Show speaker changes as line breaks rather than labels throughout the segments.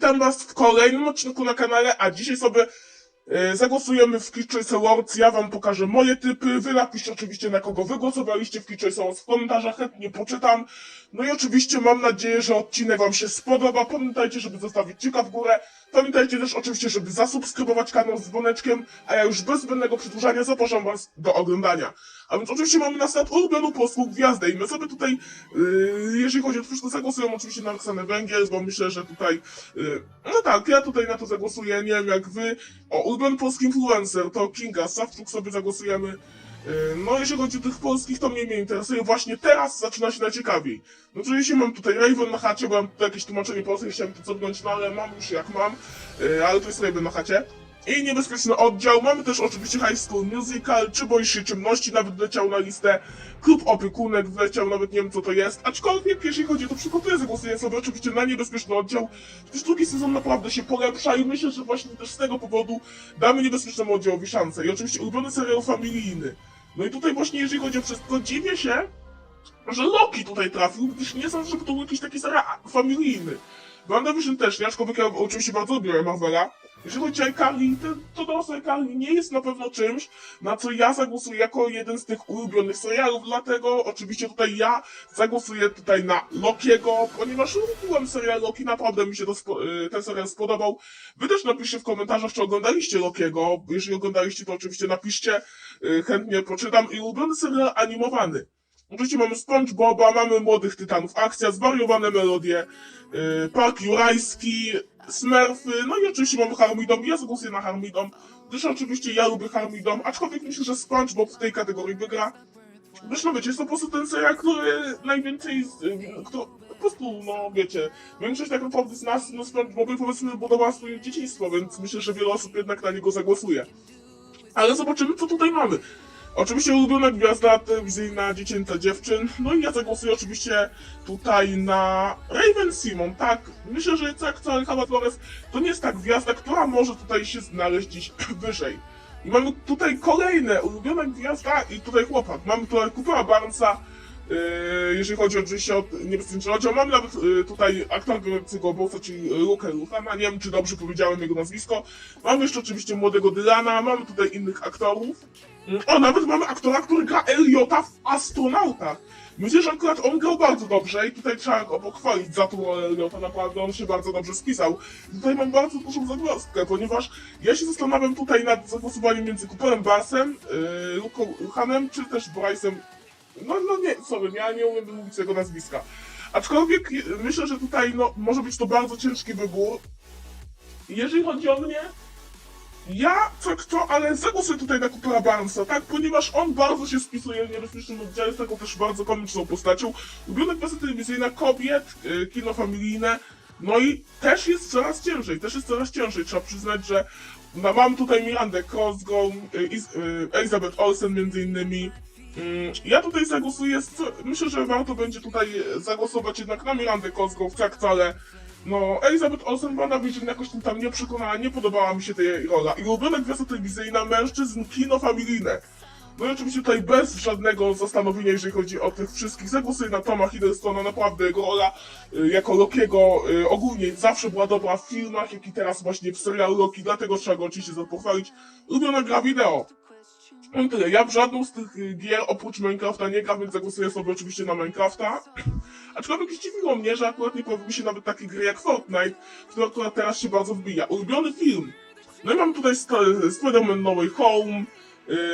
Witam was w kolejnym odcinku na kanale, a dzisiaj sobie e, zagłosujemy w Choice Awards. Ja wam pokażę moje typy, wy napiszcie oczywiście na kogo wy głosowaliście w Choice Awards w komentarzach, chętnie poczytam. No i oczywiście mam nadzieję, że odcinek wam się spodoba. Pamiętajcie, żeby zostawić kciuka w górę. Pamiętajcie też oczywiście, żeby zasubskrybować kanał z dzwoneczkiem, a ja już bez zbędnego przedłużania zapraszam was do oglądania. A więc oczywiście mamy na start ulubioną polską gwiazdę i my sobie tutaj, yy, jeżeli chodzi o to zagłosuję oczywiście na Roxanę Węgiel, bo myślę, że tutaj, yy, no tak, ja tutaj na to zagłosuję, nie wiem jak wy. O, ulubiony polski influencer to Kinga Sawczuk sobie zagłosujemy. Yy, No, jeżeli chodzi o tych polskich, to mnie, mnie interesuje. Właśnie teraz zaczyna się najciekawiej. No, oczywiście mam tutaj Raven na chacie, bo mam tutaj jakieś tłumaczenie polskie, chciałem to cofnąć, no ale mam już jak mam, yy, ale to jest Raven na chacie. I niebezpieczny oddział. Mamy też oczywiście High School Musical, czy boisz się ciemności, nawet wleciał na listę. Klub opiekunek wleciał, nawet nie wiem co to jest. Aczkolwiek, jeśli chodzi o to, przygotuję zagłosuję sobie oczywiście na niebezpieczny oddział. Gdyż drugi sezon naprawdę się polepsza i myślę, że właśnie też z tego powodu damy niebezpiecznemu oddziałowi szansę. I oczywiście ulubiony serial familijny. No i tutaj właśnie, jeżeli chodzi o wszystko, dziwię się, że Loki tutaj trafił, gdyż nie sądzę, żeby to był jakiś taki serial familijny. WandaVision też, nie? Aczkolwiek ja oczywiście bardzo lubię Marvela. Jeżeli chodzi o iCarly, to, dorosłe iCarly nie jest na pewno czymś, na co ja zagłosuję jako jeden z tych ulubionych serialów, dlatego oczywiście tutaj ja zagłosuję tutaj na Lokiego, ponieważ lubiłem serial Loki, naprawdę mi się to y, ten serial spodobał. Wy też napiszcie w komentarzach, czy oglądaliście Lokiego, jeżeli oglądaliście, to oczywiście napiszcie, y, chętnie poczytam. I ulubiony serial animowany. Oczywiście mamy SpongeBoba, mamy Młodych Tytanów Akcja, zwariowane melodie, yy, Park Jurajski, Smurfy, no i oczywiście mamy Harmidom. Ja zagłosuję na Harmidom, gdyż oczywiście ja lubię Harmidom, aczkolwiek myślę, że SpongeBob w tej kategorii wygra. Zresztą wiecie, jest to po prostu ten serial, który najwięcej, z, yy, który, po prostu, no wiecie, większość tak naprawdę z nas, no SpongeBoby powiedzmy budowała swoje dzieciństwo, więc myślę, że wiele osób jednak na niego zagłosuje. Ale zobaczymy, co tutaj mamy. Oczywiście ulubiona gwiazda telewizyjna dziecięca dziewczyn. No i ja zagłosuję oczywiście tutaj na Raven Simon. Tak, myślę, że tak co Alejandra Flores to nie jest ta gwiazda, która może tutaj się znaleźć gdzieś wyżej. I mamy tutaj kolejne, ulubiona gwiazda i tutaj chłopak. Mamy tutaj Coopera Barnesa, jeżeli chodzi oczywiście o niebezpieczny oddział. Mamy nawet tutaj aktora grającego Bosa, czyli Luke Luthana. Nie wiem, czy dobrze powiedziałem jego nazwisko. Mamy jeszcze oczywiście młodego Dylana, mamy tutaj innych aktorów. O, nawet mamy aktora, który gra Eliota w Astronautach. Myślę, że akurat on grał bardzo dobrze i tutaj trzeba go pochwalić za tą rolę Eliota, naprawdę on się bardzo dobrze spisał. Tutaj mam bardzo dużą zagwozdkę, ponieważ ja się zastanawiam tutaj nad zagłosowaniem między Cooperem Barsem, yy, Luką Luchanem, czy też Bryce'em. No, no nie, sorry, ja nie umiem wymówić jego nazwiska. Aczkolwiek yy, myślę, że tutaj no, może być to bardzo ciężki wybór. Jeżeli chodzi o mnie, ja, co kto, ale zagłosuję tutaj na Coopera Barnesa, tak? Ponieważ on bardzo się spisuje w niebezpiecznym oddziale, jest taką też bardzo komiczną postacią. Ulubiona kwestia telewizyjna kobiet, y, kino familijne, no i też jest coraz ciężej, też jest coraz ciężej. Trzeba przyznać, że no, mam tutaj Mirandę Cosgrove, y, y, Elizabeth Olsen między innymi. Mm, Ja tutaj zagłosuję, myślę, że warto będzie tutaj zagłosować jednak na Mirandę Cosgrove, tak wcale. No, Elizabeth Olsen WandaVision jakoś tym tam nie przekonała, nie podobała mi się tej jej rola. I ulubiona gwiazda telewizyjna mężczyzn, kino familijne. No i oczywiście tutaj bez żadnego zastanowienia, jeżeli chodzi o tych wszystkich, zagłosuję na Toma Hiddlestona, naprawdę jego rola y, jako Lokiego y, ogólnie zawsze była dobra w filmach, jak i teraz właśnie w serialu Loki, dlatego trzeba go oczywiście za pochwalić. Ulubiona gra wideo. Tyle, ja w żadną z tych y, gier oprócz Minecrafta nie gram, więc zagłosuję sobie oczywiście na Minecrafta. Aczkolwiek zdziwiło mnie, że akurat nie pojawiły się nawet takie gry jak Fortnite, która akurat teraz się bardzo wbija. Ulubiony film. No i mamy tutaj Spider-Man No Way Home,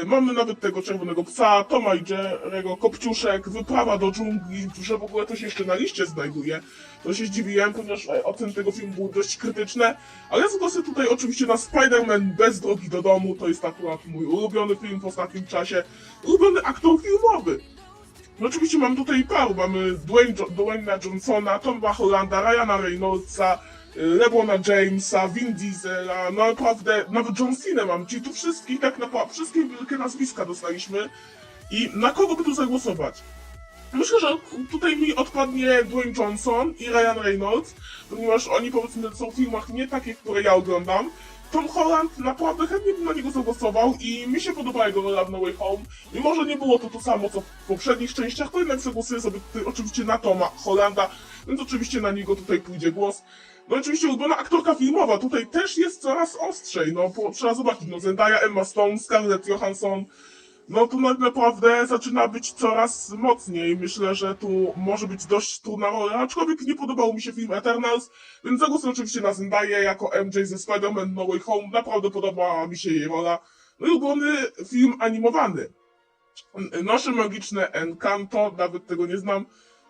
mamy nawet tego Czerwonego Psa, Toma i Jerry'ego, Kopciuszek, Wyprawa do dżungli, że w ogóle to się jeszcze na liście znajduje. To się zdziwiłem, ponieważ e, oceny tego filmu były dość krytyczne, ale zgłoszę tutaj oczywiście na Spider-Man Bez drogi do domu, to jest akurat mój ulubiony film w ostatnim czasie, ulubiony aktor filmowy. No oczywiście mam tutaj paru, mamy Dwayne jo Johnsona, Toma Hollanda, Ryana Reynoldsa, y, LeBrona Jamesa, Vin Diesela, no naprawdę, nawet John Cena mam, czyli tu wszystkich, tak naprawdę, wszystkie wielkie nazwiska dostaliśmy i na kogo by tu zagłosować? Myślę, że tutaj mi odpadnie Dwayne Johnson i Ryan Reynolds, ponieważ oni powiedzmy są w filmach nie takie, które ja oglądam. Tom Holland naprawdę chętnie bym na niego zagłosował i mi się podoba jego rola w No Way Home. Mimo, że nie było to to samo co w poprzednich częściach, to jednak zagłosuję sobie oczywiście na Toma Hollanda. więc oczywiście na niego tutaj pójdzie głos. No oczywiście ulubiona aktorka filmowa, tutaj też jest coraz ostrzej, no bo trzeba zobaczyć, no Zendaya, Emma Stone, Scarlett Johansson, no tu naprawdę zaczyna być coraz mocniej. Myślę, że tu może być dość trudna rola, aczkolwiek nie podobał mi się film Eternals, więc zagłosuję oczywiście na Zendaya jako MJ ze Spider-Man No Way Home. Naprawdę podobała mi się jej rola. No i ulubiony film animowany. Nasze magiczne Encanto, nawet tego nie znam.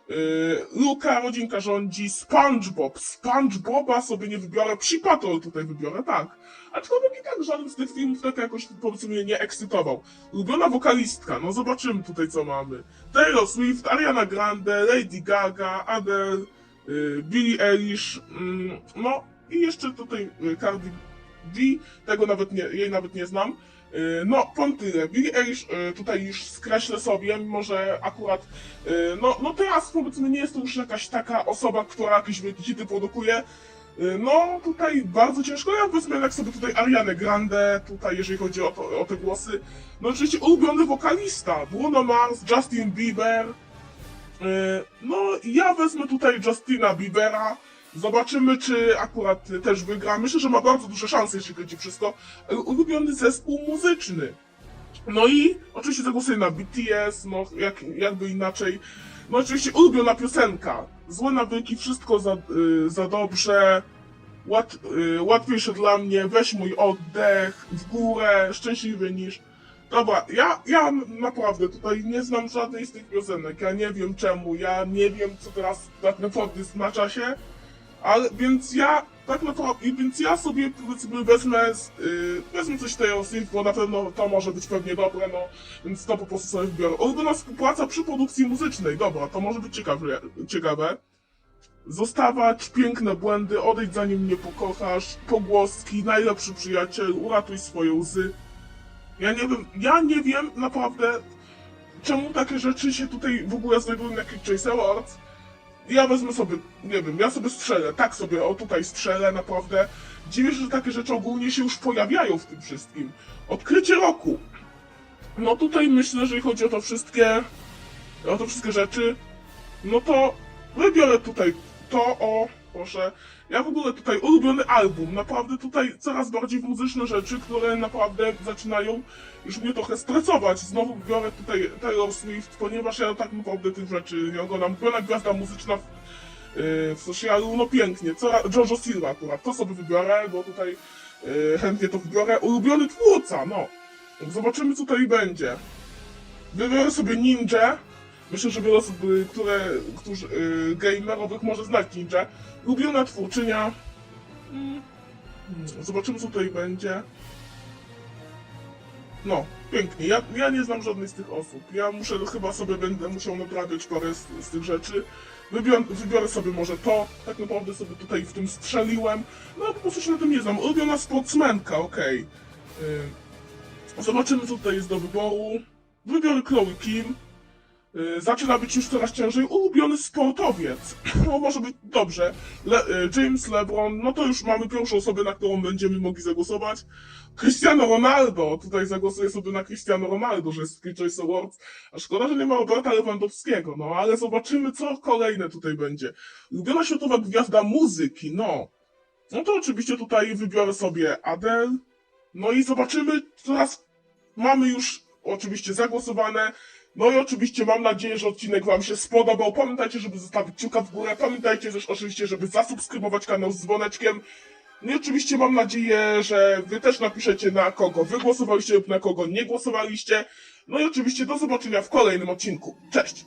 Yy, Luka, rodzinka rządzi, SpongeBob. SpongeBoba sobie nie wybiorę, Psi Patrol tutaj wybiorę, tak. Aczkolwiek i tak żaden z tych filmów tak jakoś powiedzmy mnie nie ekscytował. Ulubiona wokalistka, no zobaczymy tutaj co mamy. Taylor Swift, Ariana Grande, Lady Gaga, Adele, yy, Billie Eilish, mm, no i jeszcze tutaj yy, Cardi B, tego nawet nie, jej nawet nie znam. Yy, No, powiem tyle. Billie Eilish yy, tutaj już skreślę sobie, mimo że akurat, yy, no, no teraz powiedzmy nie jest to już jakaś taka osoba, która jakieś wielkie hity produkuje. No, tutaj bardzo ciężko. Ja wezmę jak sobie tutaj Arianę Grande, tutaj jeżeli chodzi o, to, o te głosy. No oczywiście ulubiony wokalista, Bruno Mars, Justin Bieber. No, ja wezmę tutaj Justina Biebera. Zobaczymy, czy akurat też wygra. Myślę, że ma bardzo duże szanse, jeśli chodzi wszystko. Ulubiony zespół muzyczny. No i oczywiście zagłosuję na BTS, no jak, jakby inaczej. No oczywiście ulubiona piosenka. Złe nawyki, wszystko za, y, za dobrze. Łat, y, łatwiejsze dla mnie, weź mój oddech, w górę, szczęśliwy niż. Dobra, ja, ja naprawdę tutaj nie znam żadnej z tych piosenek. Ja nie wiem czemu, ja nie wiem co teraz tak naprawdę jest na czasie. Ale więc ja tak naprawdę, więc ja sobie powiedzmy wezmę, z- y, wezmę coś Taylor Swift, bo na pewno to może być pewnie dobre, no więc to po prostu sobie wybiorę. Ulubiona współpraca przy produkcji muzycznej, dobra, to może być ciekawe. ciekawe. Zostawać, piękne błędy, odejdź zanim mnie pokochasz, pogłoski, najlepszy przyjaciel, uratuj swoje łzy. Ja nie wiem, ja nie wiem naprawdę, czemu takie rzeczy się tutaj w ogóle znajdują na Kick Chase Awards. Ja wezmę sobie, nie wiem, ja sobie strzelę, tak sobie, o tutaj strzelę, naprawdę. Dziwię się, że takie rzeczy ogólnie się już pojawiają w tym wszystkim. Odkrycie roku. No tutaj myślę, że chodzi o to wszystkie, o to wszystkie rzeczy, no to wybiorę tutaj to, o, proszę. Ja w ogóle tutaj ulubiony album, naprawdę tutaj coraz bardziej muzyczne rzeczy, które naprawdę zaczynają już mnie trochę stresować. Znowu biorę tutaj Taylor Swift, ponieważ ja tak naprawdę tych rzeczy nie oglądam. Ulubiona gwiazda muzyczna w, yy, w socialu, no pięknie. Jojo Silva akurat, to sobie wybiorę, bo tutaj yy, chętnie to wybiorę. Ulubiony twórca, no. Zobaczymy co tutaj będzie. Wybiorę sobie Ninja. Myślę, że wiele osób, y, które, którzy, yy, gamerowych może znać Ninja. Ulubiona twórczynia. Mm, Zobaczymy co tutaj będzie. No, pięknie. Ja, ja nie znam żadnej z tych osób. Ja muszę, chyba sobie będę musiał naprawiać parę z, z tych rzeczy. Wybiorę, wybiorę sobie może to. Tak naprawdę sobie tutaj w tym strzeliłem. No, po prostu się na tym nie znam. Ulubiona sportsmenka, okej. Y, Zobaczymy, co tutaj jest do wyboru. Wybiorę Chloe Kim. Y, Zaczyna być już coraz ciężej. Ulubiony sportowiec. No, może być dobrze. Le y, James LeBron, no to już mamy pierwszą osobę, na którą będziemy mogli zagłosować. Cristiano Ronaldo. Tutaj zagłosuję sobie na Cristiano Ronaldo, że jest Free Choice Awards. A szkoda, że nie ma Roberta Lewandowskiego. No, ale zobaczymy, co kolejne tutaj będzie. Ulubiona światowa gwiazda muzyki, no. No to oczywiście tutaj wybiorę sobie Adele. No i zobaczymy, teraz mamy już oczywiście zagłosowane. No i oczywiście mam nadzieję, że odcinek Wam się spodobał. Pamiętajcie, żeby zostawić kciuka w górę. Pamiętajcie też oczywiście, żeby zasubskrybować kanał z dzwoneczkiem. No i oczywiście mam nadzieję, że Wy też napiszecie na kogo Wy głosowaliście lub na kogo nie głosowaliście. No i oczywiście do zobaczenia w kolejnym odcinku. Cześć!